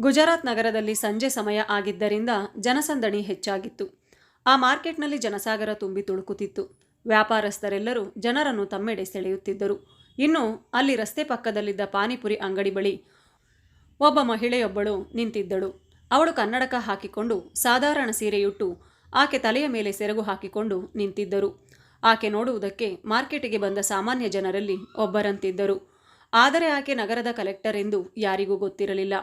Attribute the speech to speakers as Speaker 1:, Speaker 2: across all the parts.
Speaker 1: ಗುಜರಾತ್ ನಗರದಲ್ಲಿ ಸಂಜೆ ಸಮಯ ಆಗಿದ್ದರಿಂದ ಜನಸಂದಣಿ ಹೆಚ್ಚಾಗಿತ್ತು. ಆ ಮಾರ್ಕೆಟ್ನಲ್ಲಿ ಜನಸಾಗರ ತುಂಬಿ ತುಳುಕುತ್ತಿತ್ತು. ವ್ಯಾಪಾರಸ್ಥರೆಲ್ಲರೂ ಜನರನ್ನು ತಮ್ಮೆಡೆ ಸೆಳೆಯುತ್ತಿದ್ದರು. ಇನ್ನು ಅಲ್ಲಿ ರಸ್ತೆ ಪಕ್ಕದಲ್ಲಿದ್ದ ಪಾನಿಪುರಿ ಅಂಗಡಿ ಬಳಿ ಒಬ್ಬ ಮಹಿಳೆಯೊಬ್ಬಳು ನಿಂತಿದ್ದಳು. ಅವಳು ಕನ್ನಡಕ ಹಾಕಿಕೊಂಡು ಸಾಧಾರಣ ಸೀರೆಯುಟ್ಟು ಆಕೆ ತಲೆಯ ಮೇಲೆ ಸೆರಗು ಹಾಕಿಕೊಂಡು ನಿಂತಿದ್ದರು. ಆಕೆ ನೋಡುವುದಕ್ಕೆ ಮಾರ್ಕೆಟಿಗೆ ಬಂದ ಸಾಮಾನ್ಯ ಜನರಲ್ಲಿ ಒಬ್ಬರಂತಿದ್ದರು. ಆದರೆ ಆಕೆ ನಗರದ ಕಲೆಕ್ಟರ್ ಎಂದು ಯಾರಿಗೂ ಗೊತ್ತಿರಲಿಲ್ಲ.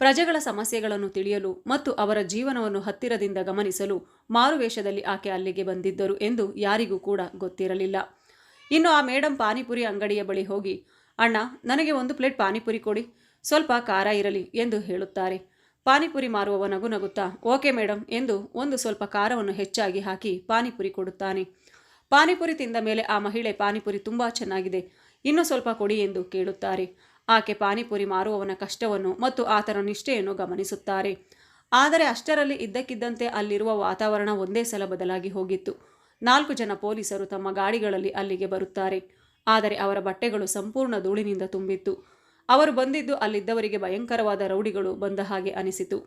Speaker 1: ಪ್ರಜೆಗಳ ಸಮಸ್ಯೆಗಳನ್ನು ತಿಳಿಯಲು ಮತ್ತು ಅವರ ಜೀವನವನ್ನು ಹತ್ತಿರದಿಂದ ಗಮನಿಸಲು ಮಾರುವೇಷದಲ್ಲಿ ಆಕೆ ಅಲ್ಲಿಗೆ ಬಂದಿದ್ದರು ಎಂದು ಯಾರಿಗೂ ಕೂಡ ಗೊತ್ತಿರಲಿಲ್ಲ. ಇನ್ನು ಆ ಮೇಡಂ ಪಾನಿಪುರಿ ಅಂಗಡಿಯ ಬಳಿ ಹೋಗಿ, ಅಣ್ಣ, ನನಗೆ ಒಂದು ಪ್ಲೇಟ್ ಪಾನಿಪುರಿ ಕೊಡಿ, ಸ್ವಲ್ಪ ಖಾರ ಇರಲಿ ಎಂದು ಹೇಳುತ್ತಾರೆ. ಪಾನಿಪುರಿ ಮಾರುವವ ನಗು ನಗುತ್ತಾ, ಓಕೆ ಮೇಡಮ್ ಎಂದು ಒಂದು ಸ್ವಲ್ಪ ಖಾರವನ್ನು ಹೆಚ್ಚಾಗಿ ಹಾಕಿ ಪಾನಿಪುರಿ ಕೊಡುತ್ತಾನೆ. ಪಾನಿಪುರಿ ತಿಂದ ಮೇಲೆ ಆ ಮಹಿಳೆ, ಪಾನಿಪುರಿ ತುಂಬ ಚೆನ್ನಾಗಿದೆ, ಇನ್ನೂ ಸ್ವಲ್ಪ ಕೊಡಿ ಎಂದು ಕೇಳುತ್ತಾರೆ. ಆಕೆ ಪಾನಿಪುರಿ ಮಾರುವವನ ಕಷ್ಟವನ್ನು ಮತ್ತು ಆತನ ನಿಷ್ಠೆಯನ್ನು ಗಮನಿಸುತ್ತಾರೆ. ಆದರೆ ಅಷ್ಟರಲ್ಲಿ ಇದ್ದಕ್ಕಿದ್ದಂತೆ ಅಲ್ಲಿರುವ ವಾತಾವರಣ ಒಂದೇ ಸಲ ಬದಲಾಗಿ ಹೋಗಿತ್ತು. ನಾಲ್ಕು ಜನ ಪೊಲೀಸರು ತಮ್ಮ ಗಾಡಿಗಳಲ್ಲಿ ಅಲ್ಲಿಗೆ ಬರುತ್ತಾರೆ. ಆದರೆ ಅವರ ಬಟ್ಟೆಗಳು ಸಂಪೂರ್ಣ ಧೂಳಿನಿಂದ ತುಂಬಿತ್ತು. ಅವರು ಬಂದಿದ್ದು ಅಲ್ಲಿದ್ದವರಿಗೆ ಭಯಂಕರವಾದ ರೌಡಿಗಳು ಬಂದ ಹಾಗೆ ಅನಿಸಿತು.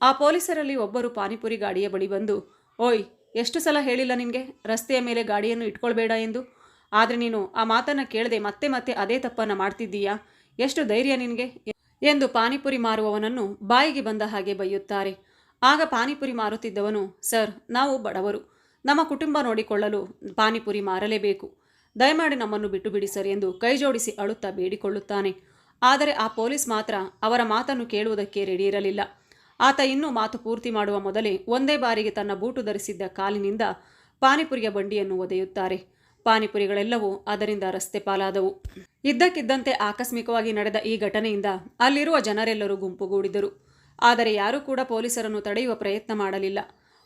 Speaker 1: ಆ ಪೊಲೀಸರಲ್ಲಿ ಒಬ್ಬರು ಪಾನಿಪುರಿ ಗಾಡಿಯ ಬಳಿ ಬಂದು, ಓಯ್, ಎಷ್ಟು ಸಲ ಹೇಳಿಲ್ಲ ನಿನಗೆ? ರಸ್ತೆಯ ಮೇಲೆ ಗಾಡಿಯನ್ನು ಇಟ್ಕೊಳ್ಬೇಡ ಎಂದು? ಆದರೆ ನೀನು ಆ ಮಾತನ್ನು ಕೇಳದೆ ಮತ್ತೆ ಮತ್ತೆ ಅದೇ ತಪ್ಪನ್ನು ಮಾಡ್ತಿದ್ದೀಯಾ? ಎಷ್ಟು ಧೈರ್ಯ ನಿನಗೆ? ಎಂದು ಪಾನಿಪುರಿ ಮಾರುವವನನ್ನು ಬಾಯಿಗೆ ಬಂದ ಹಾಗೆ ಬೈಯುತ್ತಾರೆ. ಆಗ ಪಾನಿಪುರಿ ಮಾರುತ್ತಿದ್ದವನು, ಸರ್, ನಾವು ಬಡವರು. ನಮ್ಮ ಕುಟುಂಬ ನೋಡಿಕೊಳ್ಳಲು ಪಾನಿಪುರಿ ಮಾರಲೇಬೇಕು. ದಯಮಾಡಿ ನಮ್ಮನ್ನು ಬಿಟ್ಟು ಬಿಡಿ ಸರ್ ಎಂದು ಕೈಜೋಡಿಸಿ ಅಳುತ್ತಾ ಬೇಡಿಕೊಳ್ಳುತ್ತಾನೆ. ಆದರೆ ಆ ಪೊಲೀಸ್ ಮಾತ್ರ ಅವರ ಮಾತನ್ನು ಕೇಳುವುದಕ್ಕೆ ರೆಡಿ ಇರಲಿಲ್ಲ. ಆತ ಇನ್ನೂ ಮಾತು ಪೂರ್ತಿ ಮಾಡುವ ಮೊದಲೇ ಒಂದೇ ಬಾರಿಗೆ ತನ್ನ ಬೂಟು ಧರಿಸಿದ್ದ ಕಾಲಿನಿಂದ ಪಾನಿಪುರಿಯ ಬಂಡಿಯನ್ನು ಒದೆಯುತ್ತಾರೆ. ಪಾನಿಪುರಿಗಳೆಲ್ಲವೂ ಅದರಿಂದ ರಸ್ತೆ ಪಾಲಾದವು. ಇದ್ದಕ್ಕಿದ್ದಂತೆ ಆಕಸ್ಮಿಕವಾಗಿ ನಡೆದ ಈ ಘಟನೆಯಿಂದ ಅಲ್ಲಿರುವ ಜನರೆಲ್ಲರೂ ಗುಂಪುಗೂಡಿದರು. ಆದರೆ ಯಾರೂ ಕೂಡ ಪೊಲೀಸರನ್ನು ತಡೆಯುವ ಪ್ರಯತ್ನ ಮಾಡಲಿಲ್ಲ.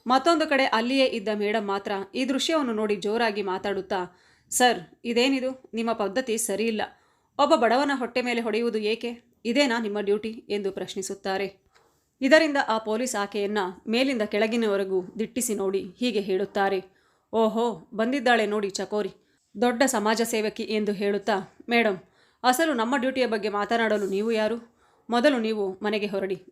Speaker 1: ಮತ್ತೊಂದು ಕಡೆ ಅಲ್ಲಿಯೇ ಇದ್ದ ಮೇಡಮ್ ಮಾತ್ರ ಈ ದೃಶ್ಯವನ್ನು ನೋಡಿ ಜೋರಾಗಿ ಮಾತಾಡುತ್ತಾ, ಸರ್, ಇದೇನಿದು? ನಿಮ್ಮ ಪದ್ಧತಿ ಸರಿಯಿಲ್ಲ. ಒಬ್ಬ ಬಡವನ ಹೊಟ್ಟೆ ಮೇಲೆ ಹೊಡೆಯುವುದು ಏಕೆ? ಇದೇನಾ ನಿಮ್ಮ ಡ್ಯೂಟಿ? ಎಂದು ಪ್ರಶ್ನಿಸುತ್ತಾರೆ. ಇದರಿಂದ ಆ ಪೊಲೀಸ್ ಆಕೆಯನ್ನ ಮೇಲಿಂದ ಕೆಳಗಿನವರೆಗೂ ದಿಟ್ಟಿಸಿ ನೋಡಿ ಹೀಗೆ ಹೇಳುತ್ತಾರೆ. ಓಹೋ, ಬಂದಿದ್ದಾಳೆ ನೋಡಿ ಚಕೋರಿ. ದೊಡ್ಡ ಸಮಾಜ ಸೇವಕಿ ಎಂದು ಹೇಳುತ್ತಾ ಮೇಡಮ್ ಅಸಲು ನಮ್ಮ ಡ್ಯೂಟಿಯ ಬಗ್ಗೆ ಮಾತನಾಡಲು ನೀವು ಯಾರು? ಮೊದಲು ನೀವು ಮನೆಗೆ ಹೊರಡಿ.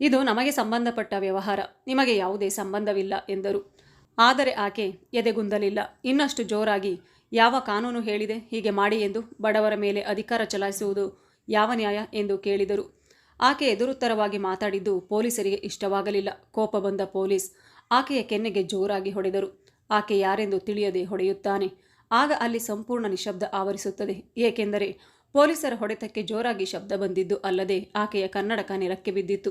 Speaker 1: ಇದು ನಮಗೆ ಸಂಬಂಧಪಟ್ಟ ವ್ಯವಹಾರ. ನಿಮಗೆ ಯಾವುದೇ ಸಂಬಂಧವಿಲ್ಲ ಎಂದರು. ಆದರೆ ಆಕೆ ಎದೆಗುಂದಲಿಲ್ಲ. ಇನ್ನಷ್ಟು ಜೋರಾಗಿ, ಯಾವ ಕಾನೂನು ಹೇಳಿದೆ? ಹೀಗೆ ಮಾಡಿ ಎಂದು ಬಡವರ ಮೇಲೆ ಅಧಿಕಾರ ಚಲಾಯಿಸುವುದು ಯಾವ ನ್ಯಾಯ ಎಂದು ಕೇಳಿದರು. ಆಕೆ ಎದುರುತ್ತರವಾಗಿ ಮಾತಾಡಿದ್ದು ಪೊಲೀಸರಿಗೆ ಇಷ್ಟವಾಗಲಿಲ್ಲ. ಕೋಪ ಬಂದ ಪೊಲೀಸ್ ಆಕೆಯ ಕೆನ್ನೆಗೆ ಜೋರಾಗಿ ಹೊಡೆದರು. ಆಕೆ ಯಾರೆಂದು ತಿಳಿಯದೆ ಹೊಡೆಯುತ್ತಾನೆ. ಆಗ ಅಲ್ಲಿ ಸಂಪೂರ್ಣ ನಿಶಬ್ದ ಆವರಿಸುತ್ತದೆ. ಏಕೆಂದರೆ ಪೊಲೀಸರ ಹೊಡೆತಕ್ಕೆ ಜೋರಾಗಿ ಶಬ್ದ ಬಂದಿದ್ದು ಅಲ್ಲದೆ ಆಕೆಯ ಕನ್ನಡಕ ನೆಲಕ್ಕೆ ಬಿದ್ದಿತ್ತು.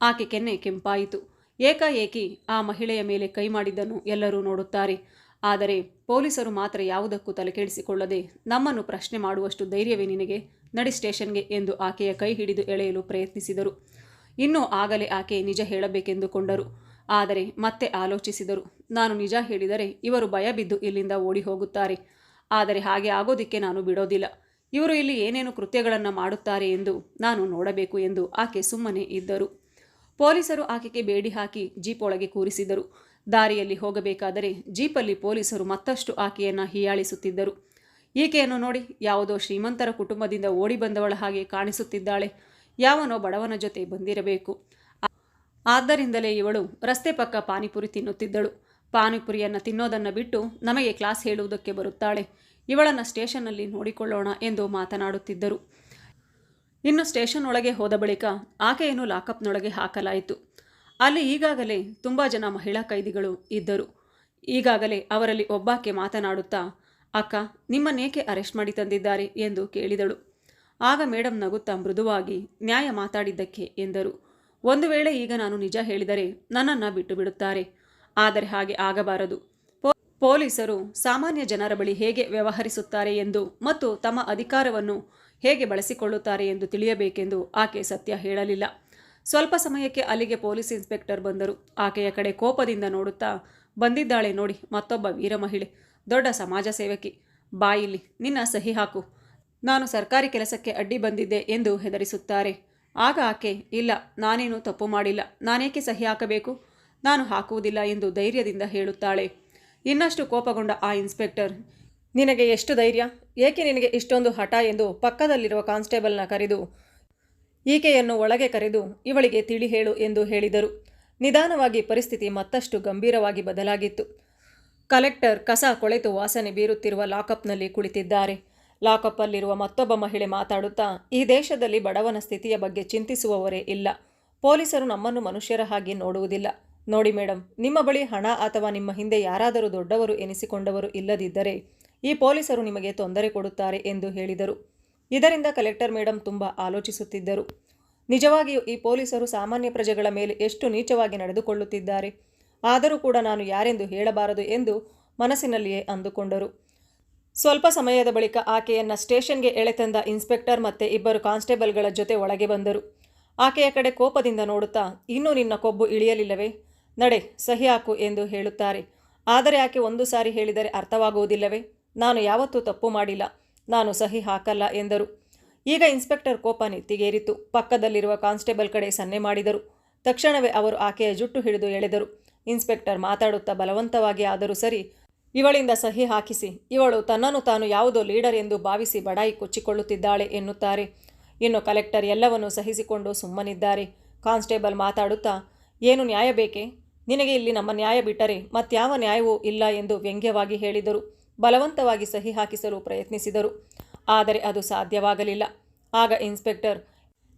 Speaker 1: ಆಕೆ ಕೆನ್ನೆ ಕೆಂಪಾಯಿತು. ಏಕಾಏಕಿ ಆ ಮಹಿಳೆಯ ಮೇಲೆ ಕೈ ಮಾಡಿದ್ದನ್ನು ಎಲ್ಲರೂ ನೋಡುತ್ತಾರೆ. ಆದರೆ ಪೊಲೀಸರು ಮಾತ್ರ ಯಾವುದಕ್ಕೂ ತಲೆಕೆಡಿಸಿಕೊಳ್ಳದೆ ನಮ್ಮನ್ನು ಪ್ರಶ್ನೆ ಮಾಡುವಷ್ಟು ಧೈರ್ಯವೇ ನಿನಗೆ? ನಡಿ ಸ್ಟೇಷನ್ಗೆ ಎಂದು ಆಕೆಯ ಕೈ ಹಿಡಿದು ಎಳೆಯಲು ಪ್ರಯತ್ನಿಸಿದರು. ಇನ್ನೂ ಆಗಲೇ ಆಕೆ ನಿಜ ಹೇಳಬೇಕೆಂದುಕೊಂಡರು. ಆದರೆ ಮತ್ತೆ ಆಲೋಚಿಸಿದರು. ನಾನು ನಿಜ ಹೇಳಿದರೆ ಇವರು ಭಯ ಬಿದ್ದು ಇಲ್ಲಿಂದ ಓಡಿ ಹೋಗುತ್ತಾರೆ ಆದರೆ ಹಾಗೆ ಆಗೋದಿಕ್ಕೆ ನಾನು ಬಿಡೋದಿಲ್ಲ. ಇವರು ಇಲ್ಲಿ ಏನೇನು ಕೃತ್ಯಗಳನ್ನು ಮಾಡುತ್ತಾರೆ ಎಂದು ನಾನು ನೋಡಬೇಕು ಎಂದು ಆಕೆ ಸುಮ್ಮನೆ ಇದ್ದರು. ಪೊಲೀಸರು ಆಕೆಗೆ ಬೇಡಿ ಹಾಕಿ ಜೀಪ್ ಒಳಗೆ ಕೂರಿಸಿದರು. ದಾರಿಯಲ್ಲಿ ಹೋಗಬೇಕಾದರೆ ಜೀಪಲ್ಲಿ ಪೊಲೀಸರು ಮತ್ತಷ್ಟು ಆಕೆಯನ್ನು ಹೀಯಾಳಿಸುತ್ತಿದ್ದರು. ಈಕೆಯನ್ನು ನೋಡಿ ಯಾವುದೋ ಶ್ರೀಮಂತರ ಕುಟುಂಬದಿಂದ ಓಡಿ ಬಂದವಳ ಹಾಗೆ ಕಾಣಿಸುತ್ತಿದ್ದಾಳೆ. ಯಾವನೋ ಬಡವನ ಜೊತೆ ಬಂದಿರಬೇಕು. ಆದ್ದರಿಂದಲೇ ಇವಳು ರಸ್ತೆ ಪಕ್ಕ ಪಾನಿಪುರಿ ತಿನ್ನುತ್ತಿದ್ದಳು. ಪಾನಿಪುರಿಯನ್ನು ತಿನ್ನೋದನ್ನು ಬಿಟ್ಟು ನಮಗೆ ಕ್ಲಾಸ್ ಹೇಳುವುದಕ್ಕೆ ಬರುತ್ತಾಳೆ. ಇವಳನ್ನು ಸ್ಟೇಷನ್ನಲ್ಲಿ ನೋಡಿಕೊಳ್ಳೋಣ ಎಂದು ಮಾತನಾಡುತ್ತಿದ್ದರು. ಇನ್ನು ಸ್ಟೇಷನ್ ಒಳಗೆ ಹೋದ ಬಳಿಕ ಆಕೆಯನ್ನು ಲಾಕಪ್ನೊಳಗೆ ಹಾಕಲಾಯಿತು. ಅಲ್ಲಿ ಈಗಾಗಲೇ ತುಂಬ ಜನ ಮಹಿಳಾ ಕೈದಿಗಳು ಇದ್ದರು. ಈಗಾಗಲೇ ಅವರಲ್ಲಿ ಒಬ್ಬಾಕೆ ಮಾತನಾಡುತ್ತಾ, ಅಕ್ಕ ನಿಮ್ಮನ್ನೇಕೆ ಅರೆಸ್ಟ್ ಮಾಡಿ ತಂದಿದ್ದಾರೆ? ಎಂದು ಕೇಳಿದಳು. ಆಗ ಮೇಡಮ್ ನಗುತ್ತಾ ಮೃದುವಾಗಿ, ನ್ಯಾಯ ಮಾತಾಡಿದ್ದಕ್ಕೆ, ಎಂದರು. ಒಂದು ವೇಳೆ ಈಗ ನಾನು ನಿಜ ಹೇಳಿದರೆ ನನ್ನನ್ನು ಬಿಟ್ಟು ಬಿಡುತ್ತಾರೆ ಆದರೆ ಹಾಗೆ ಆಗಬಾರದು. ಪೊಲೀಸರು ಸಾಮಾನ್ಯ ಜನರ ಬಳಿ ಹೇಗೆ ವ್ಯವಹರಿಸುತ್ತಾರೆ ಎಂದು ಮತ್ತು ತಮ್ಮ ಅಧಿಕಾರವನ್ನು ಹೇಗೆ ಬಳಸಿಕೊಳ್ಳುತ್ತಾರೆ ಎಂದು ತಿಳಿಯಬೇಕೆಂದು ಆಕೆ ಸತ್ಯ ಹೇಳಲಿಲ್ಲ. ಸ್ವಲ್ಪ ಸಮಯಕ್ಕೆ ಅಲ್ಲಿಗೆ ಪೊಲೀಸ್ ಇನ್ಸ್ಪೆಕ್ಟರ್ ಬಂದರು. ಆಕೆಯ ಕಡೆ ಕೋಪದಿಂದ ನೋಡುತ್ತಾ, ಬಂದಿದ್ದಾಳೆ ನೋಡಿ, ಮತ್ತೊಬ್ಬ ವೀರ ಮಹಿಳೆ, ದೊಡ್ಡ ಸಮಾಜ ಸೇವಕಿ. ಬಾಯಿಲಿ ನಿನ್ನ ಸಹಿ ಹಾಕು. ನಾನು ಸರ್ಕಾರಿ ಕೆಲಸಕ್ಕೆ ಅಡ್ಡಿ ಬಂದಿದ್ದೆ ಎಂದು ಹೆದರಿಸುತ್ತಾರೆ. ಆಗ ಆಕೆ, ಇಲ್ಲ, ನಾನೇನು ತಪ್ಪು ಮಾಡಿಲ್ಲ, ನಾನೇಕೆ ಸಹಿ ಹಾಕಬೇಕು? ನಾನು ಹಾಕುವುದಿಲ್ಲ ಎಂದು ಧೈರ್ಯದಿಂದ ಹೇಳುತ್ತಾಳೆ. ಇನ್ನಷ್ಟು ಕೋಪಗೊಂಡ ಆ ಇನ್ಸ್ಪೆಕ್ಟರ್, ನಿನಗೆ ಎಷ್ಟು ಧೈರ್ಯ? ಏಕೆ ನಿನಗೆ ಇಷ್ಟೊಂದು ಹಠ ಎಂದು ಪಕ್ಕದಲ್ಲಿರುವ ಕಾನ್ಸ್ಟೇಬಲ್ನ ಕರೆದು, ಈಕೆಯನ್ನು ಒಳಗೆ ಕರೆದು, ಇವಳಿಗೆ ತಿಳಿ ಹೇಳು ಎಂದು ಹೇಳಿದರು. ನಿಧಾನವಾಗಿ ಪರಿಸ್ಥಿತಿ ಮತ್ತಷ್ಟು ಗಂಭೀರವಾಗಿ ಬದಲಾಗಿತ್ತು. ಕಲೆಕ್ಟರ್ ಕಸ ಕೊಳೆತು ವಾಸನೆ ಬೀರುತ್ತಿರುವ ಲಾಕಪ್ನಲ್ಲಿ ಕುಳಿತಿದ್ದಾರೆ. ಲಾಕಪ್ಪಲ್ಲಿರುವ ಮತ್ತೊಬ್ಬ ಮಹಿಳೆ ಮಾತಾಡುತ್ತಾ, ಈ ದೇಶದಲ್ಲಿ ಬಡವನ ಸ್ಥಿತಿಯ ಬಗ್ಗೆ ಚಿಂತಿಸುವವರೇ ಇಲ್ಲ. ಪೊಲೀಸರು ನಮ್ಮನ್ನು ಮನುಷ್ಯರ ಹಾಗೆ ನೋಡುವುದಿಲ್ಲ. ನೋಡಿ ಮೇಡಮ್ ನಿಮ್ಮ ಬಳಿ ಹಣ ಅಥವಾ ನಿಮ್ಮ ಹಿಂದೆ ಯಾರಾದರೂ ದೊಡ್ಡವರು ಎನಿಸಿಕೊಂಡವರು ಇಲ್ಲದಿದ್ದರೆ, ಈ ಪೊಲೀಸರು ನಿಮಗೆ ತೊಂದರೆ ಕೊಡುತ್ತಾರೆ ಎಂದು ಹೇಳಿದರು. ಇದರಿಂದ ಕಲೆಕ್ಟರ್ ಮೇಡಮ್ ತುಂಬ ಆಲೋಚಿಸುತ್ತಿದ್ದರು. ನಿಜವಾಗಿಯೂ ಈ ಪೊಲೀಸರು ಸಾಮಾನ್ಯ ಪ್ರಜೆಗಳ ಮೇಲೆ ಎಷ್ಟು ನೀಚವಾಗಿ ನಡೆದುಕೊಳ್ಳುತ್ತಿದ್ದಾರೆ. ಆದರೂ ಕೂಡ ನಾನು ಯಾರೆಂದು ಹೇಳಬಾರದು ಎಂದು ಮನಸ್ಸಿನಲ್ಲಿಯೇ ಅಂದುಕೊಂಡರು. ಸ್ವಲ್ಪ ಸಮಯದ ಬಳಿಕ ಆಕೆಯನ್ನು ಸ್ಟೇಷನ್ಗೆ ಎಳೆತಂದ ಇನ್ಸ್ಪೆಕ್ಟರ್ ಮತ್ತೆ ಇಬ್ಬರು ಕಾನ್ಸ್ಟೇಬಲ್ಗಳ ಜೊತೆ ಒಳಗೆ ಬಂದರು. ಆಕೆಯ ಕಡೆ ಕೋಪದಿಂದ ನೋಡುತ್ತಾ, ಇನ್ನೂ ನಿನ್ನ ಕೊಬ್ಬು ಇಳಿಯಲಿಲ್ಲವೇ? ನಡೆ, ಸಹಿ ಹಾಕು ಎಂದು ಹೇಳುತ್ತಾರೆ. ಆದರೆ ಆಕೆ ಒಂದು ಸಾರಿ ಹೇಳಿದರೆ ಅರ್ಥವಾಗುವುದಿಲ್ಲವೇ? ನಾನು ಯಾವತ್ತೂ ತಪ್ಪು ಮಾಡಿಲ್ಲ, ನಾನು ಸಹಿ ಹಾಕಲ್ಲ ಎಂದರು. ಈಗ ಇನ್ಸ್ಪೆಕ್ಟರ್ ಕೋಪ ನೆತ್ತಿಗೇರಿತು. ಪಕ್ಕದಲ್ಲಿರುವ ಕಾನ್ಸ್ಟೇಬಲ್ ಕಡೆ ಸನ್ನೆ ಮಾಡಿದರು. ತಕ್ಷಣವೇ ಅವರು ಆಕೆಯ ಜುಟ್ಟು ಹಿಡಿದು ಎಳೆದರು. ಇನ್ಸ್ಪೆಕ್ಟರ್ ಮಾತಾಡುತ್ತಾ ಬಲವಂತವಾಗಿ, ಆದರೂ ಸರಿ ಇವಳಿಂದ ಸಹಿ ಹಾಕಿಸಿ, ಇವಳು ತನ್ನನ್ನು ತಾನು ಯಾವುದೋ ಲೀಡರ್ ಎಂದು ಭಾವಿಸಿ ಬಡಾಯಿ ಕೊಚ್ಚಿಕೊಳ್ಳುತ್ತಿದ್ದಾಳೆ ಎನ್ನುತ್ತಾರೆ. ಇನ್ನು ಕಲೆಕ್ಟರ್ ಎಲ್ಲವನ್ನೂ ಸಹಿಸಿಕೊಂಡು ಸುಮ್ಮನಿದ್ದಾರೆ. ಕಾನ್ಸ್ಟೇಬಲ್ ಮಾತಾಡುತ್ತಾ, ಏನು ನ್ಯಾಯ ಬೇಕೆ? ನಿನಗೆ ಇಲ್ಲಿ ನಮ್ಮ ನ್ಯಾಯ ಬಿಟ್ಟರೆ ಮತ್ಯಾವ ನ್ಯಾಯವೂ ಇಲ್ಲ ಎಂದು ವ್ಯಂಗ್ಯವಾಗಿ ಹೇಳಿದರು. ಬಲವಂತವಾಗಿ ಸಹಿ ಹಾಕಿಸಲು ಪ್ರಯತ್ನಿಸಿದರು. ಆದರೆ ಅದು ಸಾಧ್ಯವಾಗಲಿಲ್ಲ. ಆಗ ಇನ್ಸ್ಪೆಕ್ಟರ್,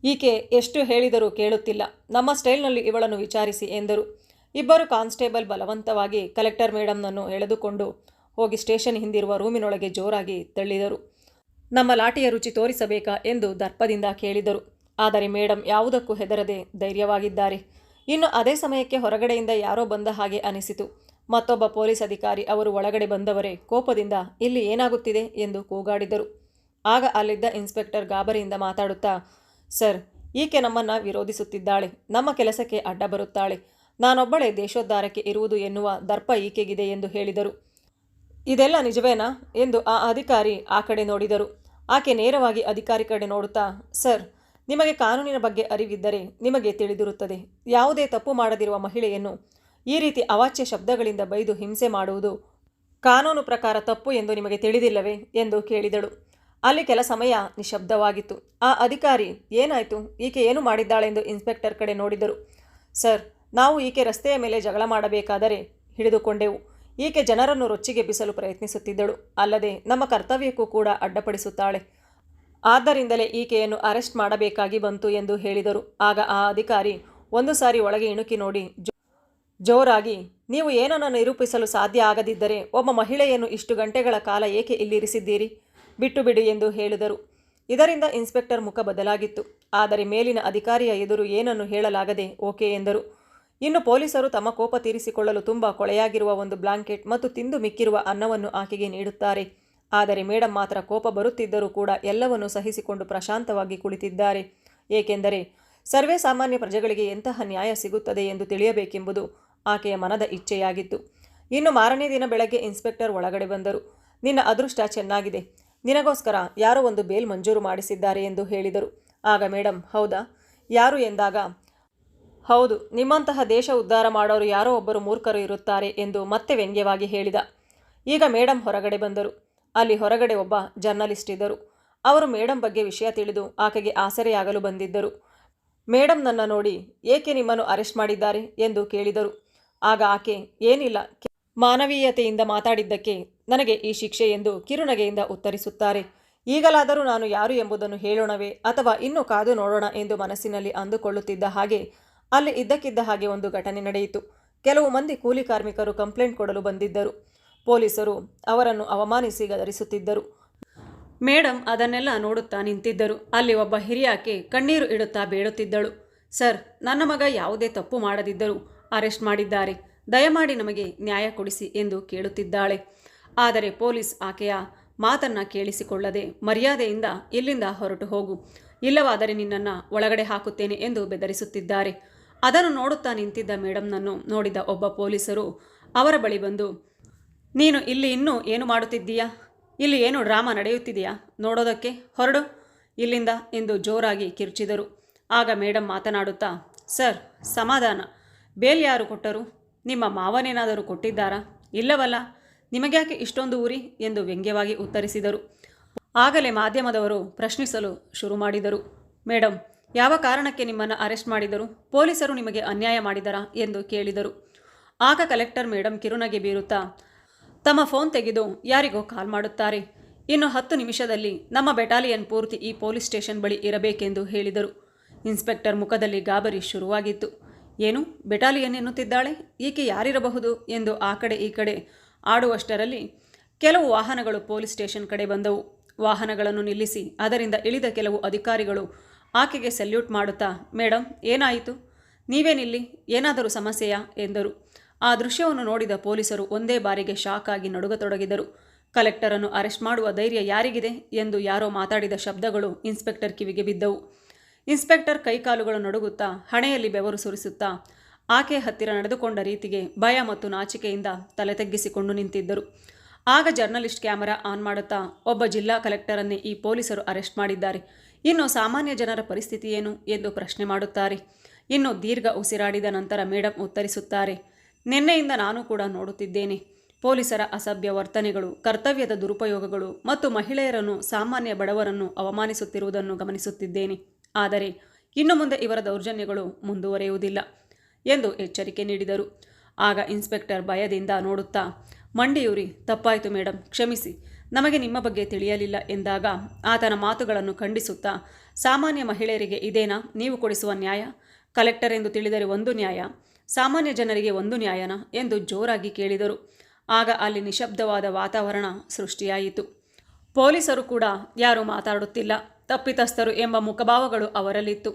Speaker 1: ಈಕೆ ಎಷ್ಟು ಹೇಳಿದರೂ ಕೇಳುತ್ತಿಲ್ಲ. ನಮ್ಮ ಸ್ಟೈಲ್ನಲ್ಲಿ ಇವಳನ್ನು ವಿಚಾರಿಸಿ ಎಂದರು. ಇಬ್ಬರು ಕಾನ್ಸ್ಟೇಬಲ್ ಬಲವಂತವಾಗಿ ಕಲೆಕ್ಟರ್ ಮೇಡಮ್ನನ್ನು ಎಳೆದುಕೊಂಡು ಹೋಗಿ ಸ್ಟೇಷನ್ ಹಿಂದಿರುವ ರೂಮಿನೊಳಗೆ ಜೋರಾಗಿ ತಳ್ಳಿದರು. ನಮ್ಮ ಲಾಠಿಯ ರುಚಿ ತೋರಿಸಬೇಕಾ ಎಂದು ದರ್ಪದಿಂದ ಕೇಳಿದರು. ಆದರೆ ಮೇಡಮ್ ಯಾವುದಕ್ಕೂ ಹೆದರದೆ ಧೈರ್ಯವಾಗಿದ್ದಾರೆ. ಇನ್ನು ಅದೇ ಸಮಯಕ್ಕೆ ಹೊರಗಡೆಯಿಂದ ಯಾರೋ ಬಂದ ಹಾಗೆ ಅನಿಸಿತು. ಮತ್ತೊಬ್ಬ ಪೊಲೀಸ್ ಅಧಿಕಾರಿ ಅವರು ಒಳಗಡೆ ಬಂದವರೇ ಕೋಪದಿಂದ, ಇಲ್ಲಿ ಏನಾಗುತ್ತಿದೆ? ಎಂದು ಕೂಗಾಡಿದರು. ಆಗ ಅಲ್ಲಿದ್ದ ಇನ್ಸ್ಪೆಕ್ಟರ್ ಗಾಬರಿಯಿಂದ ಮಾತಾಡುತ್ತಾ, ಸರ್, ಈಕೆ ನಮ್ಮನ್ನು ವಿರೋಧಿಸುತ್ತಿದ್ದಾಳೆ. ನಮ್ಮ ಕೆಲಸಕ್ಕೆ ಅಡ್ಡ ಬರುತ್ತಾಳೆ. ನಾನೊಬ್ಬಳೇ ದೇಶೋದ್ಧಾರಕ್ಕೆ ಇರುವುದು ಎನ್ನುವ ದರ್ಪ ಈಕೆಗಿದೆ ಎಂದು ಹೇಳಿದರು. ಇದೆಲ್ಲ ನಿಜವೇನಾ? ಎಂದು ಆ ಅಧಿಕಾರಿ ಆ ಕಡೆ ನೋಡಿದರು. ಆಕೆ ನೇರವಾಗಿ ಅಧಿಕಾರಿ ಕಡೆ ನೋಡುತ್ತಾ, ಸರ್, ನಿಮಗೆ ಕಾನೂನಿನ ಬಗ್ಗೆ ಅರಿವಿದ್ದರೆ ನಿಮಗೆ ತಿಳಿದಿರುತ್ತದೆ. ಯಾವುದೇ ತಪ್ಪು ಮಾಡದಿರುವ ಮಹಿಳೆಯನ್ನು ಈ ರೀತಿ ಅವಾಚ್ಯ ಶಬ್ದಗಳಿಂದ ಬೈದು ಹಿಂಸೆ ಮಾಡುವುದು ಕಾನೂನು ಪ್ರಕಾರ ತಪ್ಪು ಎಂದು ನಿಮಗೆ ತಿಳಿದಿಲ್ಲವೇ? ಎಂದು ಕೇಳಿದಳು. ಅಲ್ಲಿ ಕೆಲ ಸಮಯ ನಿಶಬ್ದವಾಗಿತ್ತು ಆ ಅಧಿಕಾರಿ, ಏನಾಯಿತು? ಈಕೆ ಏನು ಮಾಡಿದ್ದಾಳೆಂದು ಇನ್ಸ್ಪೆಕ್ಟರ್ ಕಡೆ ನೋಡಿದರು. ಸರ್ ನಾವು ಈಕೆ ರಸ್ತೆಯ ಮೇಲೆ ಜಗಳ ಮಾಡಬೇಕಾದರೆ ಹಿಡಿದುಕೊಂಡೆವು. ಈಕೆ ಜನರನ್ನು ರೊಚ್ಚಿಗೆಬ್ಬಿಸಲು ಪ್ರಯತ್ನಿಸುತ್ತಿದ್ದಳು. ಅಲ್ಲದೆ ನಮ್ಮ ಕರ್ತವ್ಯಕ್ಕೂ ಕೂಡ ಅಡ್ಡಪಡಿಸುತ್ತಾಳೆ. ಆದ್ದರಿಂದಲೇ ಈಕೆಯನ್ನು ಅರೆಸ್ಟ್ ಮಾಡಬೇಕಾಗಿ ಬಂತು ಎಂದು ಹೇಳಿದರು. ಆಗ ಆ ಅಧಿಕಾರಿ ಒಂದು ಸಾರಿ ಒಳಗೆ ಇಣುಕಿ ನೋಡಿ ಜೋರಾಗಿ, ನೀವು ಏನನ್ನು ನಿರೂಪಿಸಲು ಸಾಧ್ಯ ಆಗದಿದ್ದರೆ ಒಬ್ಬ ಮಹಿಳೆಯನ್ನು ಇಷ್ಟು ಗಂಟೆಗಳ ಕಾಲ ಏಕೆ ಇಲ್ಲಿರಿಸಿದ್ದೀರಿ? ಬಿಟ್ಟು ಬಿಡಿ ಎಂದು ಹೇಳಿದರು. ಇದರಿಂದ ಇನ್ಸ್ಪೆಕ್ಟರ್ ಮುಖ ಬದಲಾಗಿತ್ತು. ಆದರೆ ಮೇಲಿನ ಅಧಿಕಾರಿಯ ಎದುರು ಏನನ್ನು ಹೇಳಲಾಗದೆ ಓಕೆ ಎಂದರು. ಇನ್ನು ಪೊಲೀಸರು ತಮ್ಮ ಕೋಪ ತೀರಿಸಿಕೊಳ್ಳಲು ತುಂಬ ಕೊಳೆಯಾಗಿರುವ ಒಂದು ಬ್ಲಾಂಕೆಟ್ ಮತ್ತು ತಿಂದು ಮಿಕ್ಕಿರುವ ಅನ್ನವನ್ನು ಆಕೆಗೆ ನೀಡುತ್ತಾರೆ. ಆದರೆ ಮೇಡಮ್ ಮಾತ್ರ ಕೋಪ ಬರುತ್ತಿದ್ದರೂ ಕೂಡ ಎಲ್ಲವನ್ನು ಸಹಿಸಿಕೊಂಡು ಪ್ರಶಾಂತವಾಗಿ ಕುಳಿತಿದ್ದಾರೆ. ಏಕೆಂದರೆ ಸರ್ವೇ ಸಾಮಾನ್ಯ ಪ್ರಜೆಗಳಿಗೆ ಎಂತಹ ನ್ಯಾಯ ಸಿಗುತ್ತದೆ ಎಂದು ತಿಳಿಯಬೇಕೆಂಬುದು ಆಕೆಯ ಮನದ ಇಚ್ಛೆಯಾಗಿತ್ತು. ಇನ್ನು ಮಾರನೇ ದಿನ ಬೆಳಗ್ಗೆ ಇನ್ಸ್ಪೆಕ್ಟರ್ ಒಳಗಡೆ ಬಂದರು. ನಿನ್ನ ಅದೃಷ್ಟ ಚೆನ್ನಾಗಿದೆ. ನಿನಗೋಸ್ಕರ ಯಾರೋ ಒಂದು ಬೇಲ್ ಮಂಜೂರು ಮಾಡಿಸಿದ್ದಾರೆ ಎಂದು ಹೇಳಿದರು. ಆಗ ಮೇಡಮ್ ಹೌದಾ? ಯಾರು ಎಂದಾಗ ಹೌದು, ನಿಮ್ಮಂತಹ ದೇಶ ಉದ್ಧಾರ ಮಾಡೋರು ಯಾರೋ ಒಬ್ಬರು ಮೂರ್ಖರು ಇರುತ್ತಾರೆ ಎಂದು ಮತ್ತೆ ವ್ಯಂಗ್ಯವಾಗಿ ಹೇಳಿದ. ಈಗ ಮೇಡಮ್ ಹೊರಗಡೆ ಬಂದರು. ಅಲ್ಲಿ ಹೊರಗಡೆ ಒಬ್ಬ ಜರ್ನಲಿಸ್ಟ್ ಇದ್ದರು. ಅವರು ಮೇಡಮ್ ಬಗ್ಗೆ ವಿಷಯ ತಿಳಿದು ಆಕೆಗೆ ಆಸರೆಯಾಗಲು ಬಂದಿದ್ದರು. ಮೇಡಮ್ ನನ್ನ ನೋಡಿ, ಏಕೆ ನಿಮ್ಮನ್ನು ಅರೆಸ್ಟ್ ಮಾಡಿದ್ದಾರೆ ಎಂದು ಕೇಳಿದರು. ಆಗ ಆಕೆ, ಏನಿಲ್ಲ ಮಾನವೀಯತೆಯಿಂದ ಮಾತಾಡಿದ್ದಕ್ಕೆ ನನಗೆ ಈ ಶಿಕ್ಷೆ ಎಂದು ಕಿರುನಗೆಯಿಂದ ಉತ್ತರಿಸುತ್ತಾರೆ. ಈಗಲಾದರೂ ನಾನು ಯಾರು ಎಂಬುದನ್ನು ಹೇಳೋಣವೇ ಅಥವಾ ಇನ್ನೂ ಕಾದು ನೋಡೋಣ ಎಂದು ಮನಸ್ಸಿನಲ್ಲಿ ಅಂದುಕೊಳ್ಳುತ್ತಿದ್ದ ಹಾಗೆ ಅಲ್ಲಿ ಇದ್ದಕ್ಕಿದ್ದ ಹಾಗೆ ಒಂದು ಘಟನೆ ನಡೆಯಿತು. ಕೆಲವು ಮಂದಿ ಕೂಲಿ ಕಾರ್ಮಿಕರು ಕಂಪ್ಲೇಂಟ್ ಕೊಡಲು ಬಂದಿದ್ದರು. ಪೊಲೀಸರು ಅವರನ್ನು ಅವಮಾನಿಸಿ ಗದರಿಸುತ್ತಿದ್ದರು. ಮೇಡಮ್ ಅದನ್ನೆಲ್ಲ ನೋಡುತ್ತಾ ನಿಂತಿದ್ದರು. ಅಲ್ಲಿ ಒಬ್ಬ ಹಿರಿಯಾಕೆ ಕಣ್ಣೀರು ಇಡುತ್ತಾ ಬೇಡುತ್ತಿದ್ದಳು. ಸರ್, ನನ್ನ ಮಗ ಯಾವುದೇ ತಪ್ಪು ಮಾಡದಿದ್ದರೂ ಅರೆಸ್ಟ್ ಮಾಡಿದ್ದಾರೆ. ದಯಮಾಡಿ ನಮಗೆ ನ್ಯಾಯ ಕೊಡಿಸಿ ಎಂದು ಕೇಳುತ್ತಿದ್ದಾಳೆ. ಆದರೆ ಪೊಲೀಸ್ ಆಕೆಯ ಮಾತನ್ನ ಕೇಳಿಸಿಕೊಳ್ಳದೆ ಮರ್ಯಾದೆಯಿಂದ ಇಲ್ಲಿಂದ ಹೊರಟು ಹೋಗು. ಇಲ್ಲವಾದರೆ ನಿನ್ನನ್ನು ಒಳಗಡೆ ಹಾಕುತ್ತೇನೆ ಎಂದು ಬೆದರಿಸುತ್ತಿದ್ದಾರೆ. ಅದನ್ನು ನೋಡುತ್ತಾ ನಿಂತಿದ್ದ ಮೇಡಮ್ನನ್ನು ನೋಡಿದ ಒಬ್ಬ ಪೊಲೀಸರು ಅವರ ಬಳಿ ಬಂದು, ನೀನು ಇಲ್ಲಿ ಇನ್ನೂ ಏನು ಮಾಡುತ್ತಿದ್ದೀಯಾ? ಇಲ್ಲಿ ಏನು ಡ್ರಾಮಾ ನಡೆಯುತ್ತಿದೆಯಾ? ನೋಡೋದಕ್ಕೆ ಹೊರಡು, ಇಲ್ಲಿಂದ ಎಂದು ಜೋರಾಗಿ ಕಿರ್ಚಿದರು. ಆಗ ಮೇಡಮ್ ಮಾತನಾಡುತ್ತಾ, ಸರ್, ಸಮಾಧಾನ. ಬೇಲ್ ಯಾರು ಕೊಟ್ಟರು? ನಿಮ್ಮ ಮಾವನೇನಾದರೂ ಕೊಟ್ಟಿದ್ದಾರಾ? ಇಲ್ಲವಲ್ಲ. ನಿಮಗ್ಯಾಕೆ ಇಷ್ಟೊಂದು ಊರಿ? ಎಂದು ವ್ಯಂಗ್ಯವಾಗಿ ಉತ್ತರಿಸಿದರು. ಆಗಲೇ ಮಾಧ್ಯಮದವರು ಪ್ರಶ್ನಿಸಲು ಶುರು ಮಾಡಿದರು. ಮೇಡಮ್ ಯಾವ ಕಾರಣಕ್ಕೆ ನಿಮ್ಮನ್ನು ಅರೆಸ್ಟ್ ಮಾಡಿದರು? ಪೊಲೀಸರು ನಿಮಗೆ ಅನ್ಯಾಯ ಮಾಡಿದರಾ ಎಂದು ಕೇಳಿದರು. ಆಗ ಕಲೆಕ್ಟರ್ ಮೇಡಮ್ ಕಿರುನಗೆ ಬೀರುತ್ತಾ, ತಮ್ಮ ಫೋನ್ ತೆಗೆದು ಯಾರಿಗೋ ಕಾಲ್ ಮಾಡುತ್ತಾರೆ. ಇನ್ನು ಹತ್ತು ನಿಮಿಷದಲ್ಲಿ ನಮ್ಮ ಬೆಟಾಲಿಯನ್ ಪೂರ್ತಿ ಈ ಪೊಲೀಸ್ ಸ್ಟೇಷನ್ ಬಳಿ ಇರಬೇಕೆಂದು ಹೇಳಿದರು. ಇನ್ಸ್ಪೆಕ್ಟರ್ ಮುಖದಲ್ಲಿ ಗಾಬರಿ ಶುರುವಾಗಿತ್ತು. ಏನು? ಬೆಟಾಲಿಯನ್ ಎನ್ನುತ್ತಿದ್ದಾಳೆ? ಈಕೆ ಯಾರಿರಬಹುದು? ಎಂದು ಆ ಕಡೆ ಈ ಕಡೆ ಆಡುವಷ್ಟರಲ್ಲಿ ಕೆಲವು ವಾಹನಗಳು ಪೊಲೀಸ್ ಸ್ಟೇಷನ್ ಕಡೆ ಬಂದವು. ವಾಹನಗಳನ್ನು ನಿಲ್ಲಿಸಿ, ಅದರಿಂದ ಇಳಿದ ಕೆಲವು ಅಧಿಕಾರಿಗಳು ಆಕೆಗೆ ಸೆಲ್ಯೂಟ್ ಮಾಡುತ್ತಾ ಮೇಡಮ್ ಏನಾಯಿತು? ನೀವೇನಿಲ್ಲಿ ಏನಾದರೂ ಸಮಸ್ಯೆಯಾ? ಎಂದರು. ಆ ದೃಶ್ಯವನ್ನು ನೋಡಿದ ಪೊಲೀಸರು ಒಂದೇ ಬಾರಿಗೆ ಶಾಕ್ ಆಗಿ ನಡುಗತೊಡಗಿದರು. ಕಲೆಕ್ಟರನ್ನು ಅರೆಸ್ಟ್ ಮಾಡುವ ಧೈರ್ಯ ಯಾರಿಗಿದೆ ಎಂದು ಯಾರೋ ಮಾತಾಡಿದ ಶಬ್ದಗಳು ಇನ್ಸ್ಪೆಕ್ಟರ್ ಕಿವಿಗೆ ಬಿದ್ದವು. ಇನ್ಸ್ಪೆಕ್ಟರ್ ಕೈಕಾಲುಗಳು ನಡುಗುತ್ತಾ, ಹಣೆಯಲ್ಲಿ ಬೆವರು ಸುರಿಸುತ್ತಾ, ಆಕೆ ಹತ್ತಿರ ನಡೆದುಕೊಂಡ ರೀತಿಗೆ ಭಯ ಮತ್ತು ನಾಚಿಕೆಯಿಂದ ತಲೆ ತಗ್ಗಿಸಿಕೊಂಡು ನಿಂತಿದ್ದರು. ಆಗ ಜರ್ನಲಿಸ್ಟ್ ಕ್ಯಾಮರಾ ಆನ್ ಮಾಡುತ್ತಾ, ಒಬ್ಬ ಜಿಲ್ಲಾ ಕಲೆಕ್ಟರನ್ನೇ ಈ ಪೊಲೀಸರು ಅರೆಸ್ಟ್ ಮಾಡಿದ್ದಾರೆ. ಇನ್ನು ಸಾಮಾನ್ಯ ಜನರ ಪರಿಸ್ಥಿತಿ ಏನು ಎಂದು ಪ್ರಶ್ನೆ ಮಾಡುತ್ತಾರೆ. ಇನ್ನು ದೀರ್ಘ ಉಸಿರಾಡಿದ ನಂತರ ಮೇಡಮ್ ಉತ್ತರಿಸುತ್ತಾರೆ. ನಿನ್ನೆಯಿಂದ ನಾನು ಕೂಡ ನೋಡುತ್ತಿದ್ದೇನೆ. ಪೊಲೀಸರ ಅಸಭ್ಯ ವರ್ತನೆಗಳು, ಕರ್ತವ್ಯದ ದುರುಪಯೋಗಗಳು ಮತ್ತು ಮಹಿಳೆಯರನ್ನು, ಸಾಮಾನ್ಯ ಬಡವರನ್ನು ಅವಮಾನಿಸುತ್ತಿರುವುದನ್ನು ಗಮನಿಸುತ್ತಿದ್ದೇನೆ. ಆದರೆ ಇನ್ನು ಮುಂದೆ ಇವರ ದೌರ್ಜನ್ಯಗಳು ಮುಂದುವರೆಯುವುದಿಲ್ಲ ಎಂದು ಎಚ್ಚರಿಕೆ ನೀಡಿದರು. ಆಗ ಇನ್ಸ್ಪೆಕ್ಟರ್ ಭಯದಿಂದ ನೋಡುತ್ತಾ, ಮಂಡಿಯೂರಿ, ತಪ್ಪಾಯಿತು ಮೇಡಮ್ ಕ್ಷಮಿಸಿ. ನಮಗೆ ನಿಮ್ಮ ಬಗ್ಗೆ ತಿಳಿಯಲಿಲ್ಲ ಎಂದಾಗ ಆತನ ಮಾತುಗಳನ್ನು ಖಂಡಿಸುತ್ತಾ, ಸಾಮಾನ್ಯ ಮಹಿಳೆಯರಿಗೆ ಇದೇನಾ? ನೀವು ಕೊಡಿಸುವ ನ್ಯಾಯ? ಕಲೆಕ್ಟರ್ ಎಂದು ತಿಳಿದರೆ ಒಂದು ನ್ಯಾಯ, ಸಾಮಾನ್ಯ ಜನರಿಗೆ ಒಂದು ನ್ಯಾಯನ? ಎಂದು ಜೋರಾಗಿ ಕೇಳಿದರು. ಆಗ ಅಲ್ಲಿ ನಿಶಬ್ದವಾದ ವಾತಾವರಣ ಸೃಷ್ಟಿಯಾಯಿತು. ಪೊಲೀಸರು ಕೂಡ ಯಾರೂ ಮಾತಾಡುತ್ತಿಲ್ಲ. ತಪ್ಪಿತಸ್ಥರು ಎಂಬ ಮುಖಭಾವಗಳು ಅವರಲ್ಲಿತ್ತು.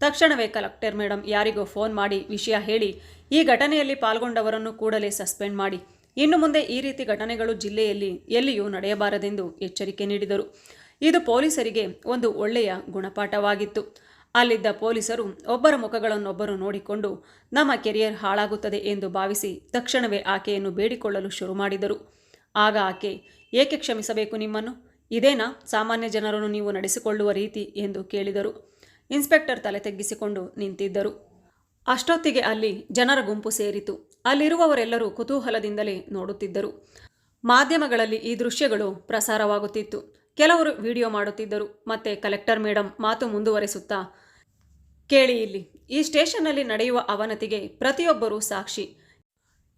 Speaker 1: ತಕ್ಷಣವೇ ಕಲೆಕ್ಟರ್ ಮೇಡಮ್ ಯಾರಿಗೋ ಫೋನ್ ಮಾಡಿ ವಿಷಯ ಹೇಳಿ, ಈ ಘಟನೆಯಲ್ಲಿ ಪಾಲ್ಗೊಂಡವರನ್ನು ಕೂಡಲೇ ಸಸ್ಪೆಂಡ್ ಮಾಡಿ. ಇನ್ನು ಮುಂದೆ ಈ ರೀತಿ ಘಟನೆಗಳು ಜಿಲ್ಲೆಯಲ್ಲಿ ಎಲ್ಲಿಯೂ ನಡೆಯಬಾರದೆಂದು ಎಚ್ಚರಿಕೆ ನೀಡಿದರು. ಇದು ಪೊಲೀಸರಿಗೆ ಒಂದು ಒಳ್ಳೆಯ ಗುಣಪಾಠವಾಗಿತ್ತು. ಅಲ್ಲಿದ್ದ ಪೊಲೀಸರು ಒಬ್ಬರ ಮುಖಗಳನ್ನೊಬ್ಬರು ನೋಡಿಕೊಂಡು, ನಮ್ಮ ಕೆರಿಯರ್ ಹಾಳಾಗುತ್ತದೆ ಎಂದು ಭಾವಿಸಿ ತಕ್ಷಣವೇ ಆಕೆಯನ್ನು ಬೇಡಿಕೊಳ್ಳಲು ಶುರು ಮಾಡಿದರು. ಆಗ ಆಕೆ, ಏಕೆ ಕ್ಷಮಿಸಬೇಕು ನಿಮ್ಮನ್ನು? ಇದೇನಾ? ಸಾಮಾನ್ಯ ಜನರನ್ನು ನೀವು ನಡೆಸಿಕೊಳ್ಳುವ ರೀತಿ ಎಂದು ಕೇಳಿದರು. ಇನ್ಸ್ಪೆಕ್ಟರ್ ತಲೆ ತಗ್ಗಿಸಿಕೊಂಡು ನಿಂತಿದ್ದರು. ಅಷ್ಟೊತ್ತಿಗೆ ಅಲ್ಲಿ ಜನರ ಗುಂಪು ಸೇರಿತು. ಅಲ್ಲಿರುವವರೆಲ್ಲರೂ ಕುತೂಹಲದಿಂದಲೇ ನೋಡುತ್ತಿದ್ದರು. ಮಾಧ್ಯಮಗಳಲ್ಲಿ ಈ ದೃಶ್ಯಗಳು ಪ್ರಸಾರವಾಗುತ್ತಿತ್ತು. ಕೆಲವರು ವಿಡಿಯೋ ಮಾಡುತ್ತಿದ್ದರು. ಮತ್ತೆ ಕಲೆಕ್ಟರ್ ಮೇಡಮ್ ಮಾತು ಮುಂದುವರೆಸುತ್ತಾ, ಕೇಳಿ ಇಲ್ಲಿ, ಈ ಸ್ಟೇಷನ್ನಲ್ಲಿ ನಡೆಯುವ ಅವನತಿಗೆ ಪ್ರತಿಯೊಬ್ಬರೂ ಸಾಕ್ಷಿ.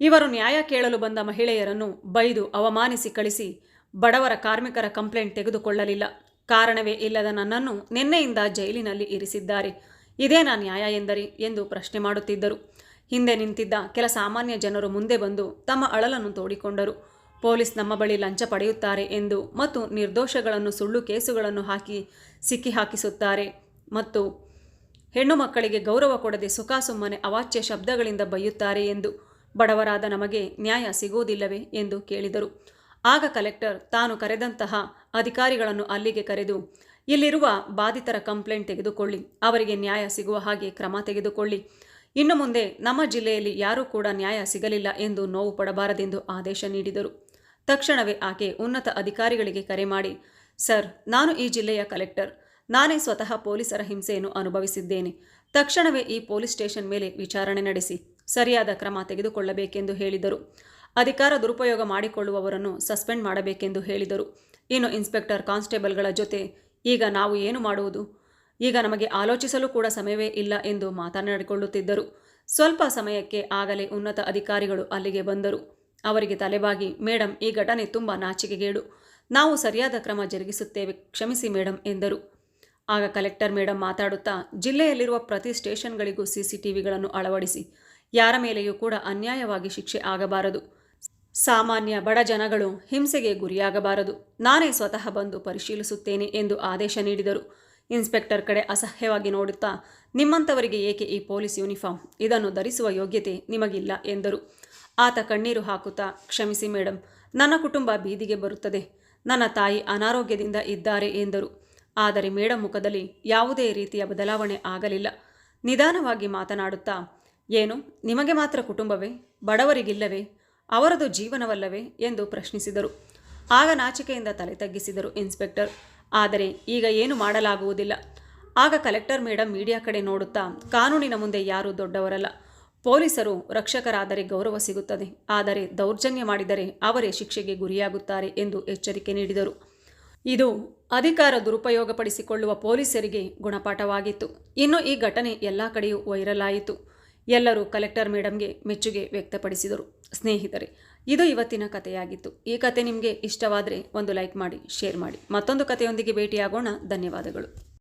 Speaker 1: ಇವರು ನ್ಯಾಯ ಕೇಳಲು ಬಂದ ಮಹಿಳೆಯರನ್ನು ಬೈದು ಅವಮಾನಿಸಿ ಕಳಿಸಿ, ಬಡವರ ಕಾರ್ಮಿಕರ ಕಂಪ್ಲೇಂಟ್ ತೆಗೆದುಕೊಳ್ಳಲಿಲ್ಲ. ಕಾರಣವೇ ಇಲ್ಲದ ನನ್ನನ್ನು ನಿನ್ನೆಯಿಂದ ಜೈಲಿನಲ್ಲಿ ಇರಿಸಿದ್ದಾರೆ. ಇದೇನಾ ನ್ಯಾಯ ಎಂದರೆ? ಎಂದು ಪ್ರಶ್ನೆ ಮಾಡುತ್ತಿದ್ದರು. ಹಿಂದೆ ನಿಂತಿದ್ದ ಕೆಲ ಸಾಮಾನ್ಯ ಜನರು ಮುಂದೆ ಬಂದು ತಮ್ಮ ಅಳಲನ್ನು ತೋಡಿಕೊಂಡರು. ಪೊಲೀಸ್ ನಮ್ಮ ಬಳಿ ಲಂಚ ಪಡೆಯುತ್ತಾರೆ ಎಂದು ಮತ್ತು ನಿರ್ದೋಷಗಳನ್ನು ಸುಳ್ಳು ಕೇಸುಗಳನ್ನು ಹಾಕಿ ಸಿಕ್ಕಿ ಹಾಕಿಸುತ್ತಾರೆ ಮತ್ತು ಹೆಣ್ಣು ಮಕ್ಕಳಿಗೆ ಗೌರವ ಕೊಡದೆ ಸುಖಾಸುಮ್ಮನೆ ಅವಾಚ್ಯ ಶಬ್ದಗಳಿಂದ ಬೈಯುತ್ತಾರೆ ಎಂದು ಬಡವರಾದ ನಮಗೆ ನ್ಯಾಯ ಸಿಗುವುದಿಲ್ಲವೇ ಎಂದು ಕೇಳಿದರು. ಆಗ ಕಲೆಕ್ಟರ್ ತಾನು ಕರೆದಂತಹ ಅಧಿಕಾರಿಗಳನ್ನು ಅಲ್ಲಿಗೆ ಕರೆದು, ಇಲ್ಲಿರುವ ಬಾಧಿತರ ಕಂಪ್ಲೇಂಟ್ ತೆಗೆದುಕೊಳ್ಳಿ, ಅವರಿಗೆ ನ್ಯಾಯ ಸಿಗುವ ಹಾಗೆ ಕ್ರಮ ತೆಗೆದುಕೊಳ್ಳಿ ಇನ್ನು ಮುಂದೆ ನಮ್ಮ ಜಿಲ್ಲೆಯಲ್ಲಿ ಯಾರೂ ಕೂಡ ನ್ಯಾಯ ಸಿಗಲಿಲ್ಲ ಎಂದು ನೋವು ಪಡಬಾರದೆಂದು ಆದೇಶ ನೀಡಿದರು. ತಕ್ಷಣವೇ ಆಕೆ ಉನ್ನತ ಅಧಿಕಾರಿಗಳಿಗೆ ಕರೆ ಮಾಡಿ, ಸರ್, ನಾನು ಈ ಜಿಲ್ಲೆಯ ಕಲೆಕ್ಟರ್. ನಾನೇ ಸ್ವತಃ ಪೊಲೀಸರ ಹಿಂಸೆಯನ್ನು ಅನುಭವಿಸಿದ್ದೇನೆ. ತಕ್ಷಣವೇ ಈ ಪೊಲೀಸ್ ಸ್ಟೇಷನ್ ಮೇಲೆ ವಿಚಾರಣೆ ನಡೆಸಿ, ಸರಿಯಾದ ಕ್ರಮ ತೆಗೆದುಕೊಳ್ಳಬೇಕೆಂದು ಹೇಳಿದರು. ಅಧಿಕಾರ ದುರುಪಯೋಗ ಮಾಡಿಕೊಳ್ಳುವವರನ್ನು ಸಸ್ಪೆಂಡ್ ಮಾಡಬೇಕೆಂದು ಹೇಳಿದರು. ಇನ್ನು ಇನ್ಸ್ಪೆಕ್ಟರ್ ಕಾನ್ಸ್ಟೇಬಲ್ಗಳ ಜೊತೆ ಈಗ ನಾವು ಏನು ಮಾಡುವುದು? ಈಗ ನಮಗೆ ಆಲೋಚಿಸಲು ಕೂಡ ಸಮಯವೇ ಇಲ್ಲ ಎಂದು ಮಾತನಾಡಿಕೊಳ್ಳುತ್ತಿದ್ದರು. ಸ್ವಲ್ಪ ಸಮಯಕ್ಕೆ ಆಗಲೇ ಉನ್ನತ ಅಧಿಕಾರಿಗಳು ಅಲ್ಲಿಗೆ ಬಂದರು. ಅವರಿಗೆ ತಲೆಬಾಗಿ ಮೇಡಮ್ ಈ ಘಟನೆ ತುಂಬ ನಾಚಿಕೆಗೇಡು. ನಾವು ಸರಿಯಾದ ಕ್ರಮ ಜರುಗಿಸುತ್ತೇವೆ, ಕ್ಷಮಿಸಿ ಮೇಡಮ್ ಎಂದರು. ಆಗ ಕಲೆಕ್ಟರ್ ಮೇಡಮ್ ಮಾತಾಡುತ್ತಾ, ಜಿಲ್ಲೆಯಲ್ಲಿರುವ ಪ್ರತಿ ಸ್ಟೇಷನ್ಗಳಿಗೂ ಸಿಸಿಟಿವಿಗಳನ್ನು ಅಳವಡಿಸಿ. ಯಾರ ಮೇಲೆಯೂ ಕೂಡ ಅನ್ಯಾಯವಾಗಿ ಶಿಕ್ಷೆ ಆಗಬಾರದು. ಸಾಮಾನ್ಯ ಬಡ ಜನಗಳು ಹಿಂಸೆಗೆ ಗುರಿಯಾಗಬಾರದು. ನಾನೇ ಸ್ವತಃ ಬಂದು ಪರಿಶೀಲಿಸುತ್ತೇನೆ, ಎಂದು ಆದೇಶ ನೀಡಿದರು. ಇನ್ಸ್ಪೆಕ್ಟರ್ ಕಡೆ ಅಸಹ್ಯವಾಗಿ ನೋಡುತ್ತಾ ನಿಮ್ಮಂಥವರಿಗೆ ಏಕೆ ಈ ಪೊಲೀಸ್ ಯೂನಿಫಾರ್ಮ್? ಇದನ್ನು ಧರಿಸುವ ಯೋಗ್ಯತೆ ನಿಮಗಿಲ್ಲ ಎಂದರು. ಆತ ಕಣ್ಣೀರು ಹಾಕುತ್ತಾ, ಕ್ಷಮಿಸಿ ಮೇಡಮ್ ನನ್ನ ಕುಟುಂಬ ಬೀದಿಗೆ ಬರುತ್ತದೆ. ನನ್ನ ತಾಯಿ ಅನಾರೋಗ್ಯದಿಂದ ಇದ್ದಾರೆ ಎಂದರು. ಆದರೆ ಮೇಡಮ್ ಮುಖದಲ್ಲಿ ಯಾವುದೇ ರೀತಿಯ ಬದಲಾವಣೆ ಆಗಲಿಲ್ಲ. ನಿಧಾನವಾಗಿ ಮಾತನಾಡುತ್ತಾ, ಏನು, ನಿಮಗೆ ಮಾತ್ರ ಕುಟುಂಬವೇ? ಬಡವರಿಗಿಲ್ಲವೇ? ಅವರದು ಜೀವನವಲ್ಲವೇ? ಎಂದು ಪ್ರಶ್ನಿಸಿದರು. ಆಗ ನಾಚಿಕೆಯಿಂದ ತಲೆ ತಗ್ಗಿಸಿದರು ಇನ್ಸ್ಪೆಕ್ಟರ್. ಆದರೆ ಈಗ ಏನು ಮಾಡಲಾಗುವುದಿಲ್ಲ. ಆಗ ಕಲೆಕ್ಟರ್ ಮೇಡಮ್ ಮೀಡಿಯಾ ಕಡೆ ನೋಡುತ್ತಾ, ಕಾನೂನಿನ ಮುಂದೆ ಯಾರೂ ದೊಡ್ಡವರಲ್ಲ. ಪೊಲೀಸರು ರಕ್ಷಕರಾದರೆ ಗೌರವ ಸಿಗುತ್ತದೆ. ಆದರೆ ದೌರ್ಜನ್ಯ ಮಾಡಿದರೆ ಅವರೇ ಶಿಕ್ಷೆಗೆ ಗುರಿಯಾಗುತ್ತಾರೆ ಎಂದು ಎಚ್ಚರಿಕೆ ನೀಡಿದರು. ಇದು ಅಧಿಕಾರ ದುರುಪಯೋಗಪಡಿಸಿಕೊಳ್ಳುವ ಪೊಲೀಸರಿಗೆ ಗುಣಪಾಠವಾಗಿತ್ತು. ಇನ್ನು ಈ ಘಟನೆ ಎಲ್ಲ ಕಡೆಯೂ ವೈರಲ್ ಆಯಿತು. ಎಲ್ಲರೂ ಕಲೆಕ್ಟರ್ ಮೇಡಮ್ಗೆ ಮೆಚ್ಚುಗೆ ವ್ಯಕ್ತಪಡಿಸಿದರು. ಸ್ನೇಹಿತರೆ ಇದು ಇವತ್ತಿನ ಕಥೆಯಾಗಿತ್ತು. ಈ ಕತೆ ನಿಮಗೆ ಇಷ್ಟವಾದರೆ ಒಂದು ಲೈಕ್ ಮಾಡಿ, ಶೇರ್ ಮಾಡಿ. ಮತ್ತೊಂದು ಕಥೆಯೊಂದಿಗೆ ಭೇಟಿಯಾಗೋಣ. ಧನ್ಯವಾದಗಳು.